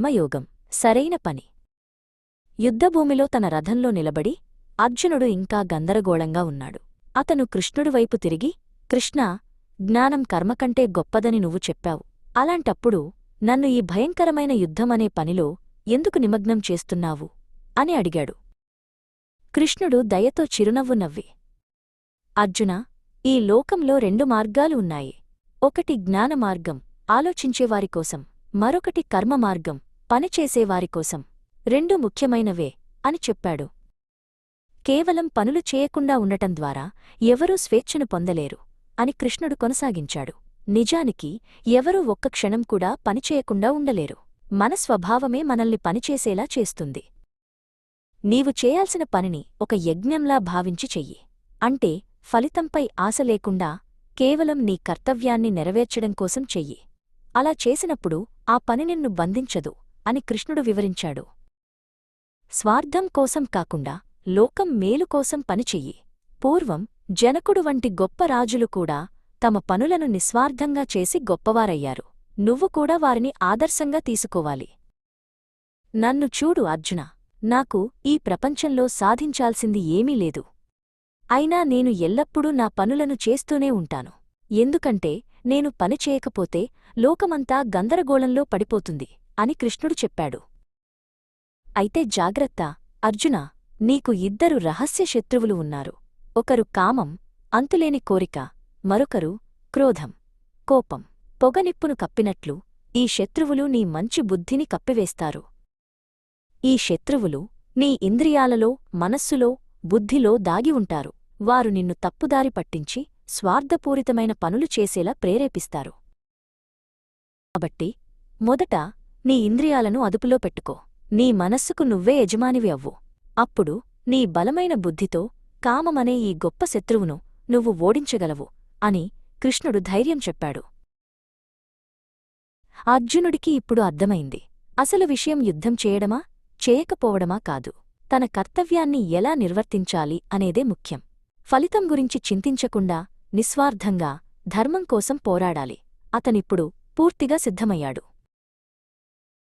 కర్మయోగం సరైన పని. యుద్ధభూమిలో తన రథంలో నిలబడి అర్జునుడు ఇంకా గందరగోళంగా ఉన్నాడు. అతను కృష్ణుడి వైపు తిరిగి కృష్ణా జ్ఞానం కర్మకంటే గొప్పదని నువ్వు చెప్పావు. అలాంటప్పుడు నన్ను ఈ భయంకరమైన యుద్ధమనే పనిలో ఎందుకు నిమగ్నం చేస్తున్నావు? అని అడిగాడు. కృష్ణుడు దయతో చిరునవ్వు నవ్వి అర్జున ఈ లోకంలో రెండు మార్గాలు ఉన్నాయి. ఒకటి జ్ఞానమార్గం ఆలోచించేవారికోసం మరొకటి కర్మమార్గం పనిచేసేవారికోసం రెండు ముఖ్యమైనవే అని చెప్పాడు. కేవలం పనులు చేయకుండా ఉండటం ద్వారా ఎవరూ స్వేచ్ఛను పొందలేరు అని కృష్ణుడు కొనసాగించాడు. నిజానికి ఎవరూ ఒక్క క్షణం కూడా పనిచేయకుండా ఉండలేరు. మన స్వభావమే మనల్ని పనిచేసేలా చేస్తుంది. నీవు చేయాల్సిన పనిని ఒక యజ్ఞంలా భావించి చెయ్యి. అంటే ఫలితంపై ఆశ లేకుండా కేవలం నీ కర్తవ్యాన్ని నెరవేర్చడం కోసం చెయ్యి. అలా చేసినప్పుడు ఆ పని నిన్ను బంధించదు అని కృష్ణుడు వివరించాడు. స్వార్థం కోసం కాకుండా లోకం మేలు కోసం పనిచెయ్యి పూర్వం జనకుడు వంటి గొప్ప రాజులు కూడా తమ పనులను నిస్వార్థంగా చేసి గొప్పవారయ్యారు. నువ్వు కూడా వారిని ఆదర్శంగా తీసుకోవాలి. నన్ను చూడు అర్జున నాకు ఈ ప్రపంచంలో సాధించాల్సింది ఏమీ లేదు. అయినా నేను ఎల్లప్పుడూ నా పనులను చేస్తూనే ఉంటాను. ఎందుకంటే నేను పని చేయకపోతే లోకమంతా గందరగోళంలో పడిపోతుంది అని కృష్ణుడు చెప్పాడు. అయితే జాగ్రత్త అర్జున నీకు ఇద్దరు రహస్య శత్రువులు ఉన్నారు. ఒకరు కామం అంతులేని కోరిక మరొకరు క్రోధం కోపం. పొగనిప్పును కప్పినట్లు ఈ శత్రువులు నీ మంచి బుద్ధిని కప్పివేస్తారు. ఈ శత్రువులు నీ ఇంద్రియాలలో మనస్సులో బుద్ధిలో దాగి ఉంటారు. వారు నిన్ను తప్పుదారి పట్టించి స్వార్థపూరితమైన పనులు చేసేలా ప్రేరేపిస్తారు. కాబట్టి మొదట నీ ఇంద్రియాలను అదుపులో పెట్టుకో. నీ మనస్సుకు నువ్వే యజమానివి అవ్వు. అప్పుడు నీ బలమైన బుద్ధితో కామమనే ఈ గొప్ప శత్రువును నువ్వు ఓడించగలవు అని కృష్ణుడు ధైర్యం చెప్పాడు. అర్జునుడికి ఇప్పుడు అర్థమైంది. అసలు విషయం యుద్ధం చేయడమా చేయకపోవడమా కాదు. తన కర్తవ్యాన్ని ఎలా నిర్వర్తించాలి అనేదే ముఖ్యం. ఫలితం గురించి చింతించకుండా నిస్వార్థంగా ధర్మం కోసం పోరాడాలి. అతనిప్పుడు పూర్తిగా సిద్ధమయ్యాడు.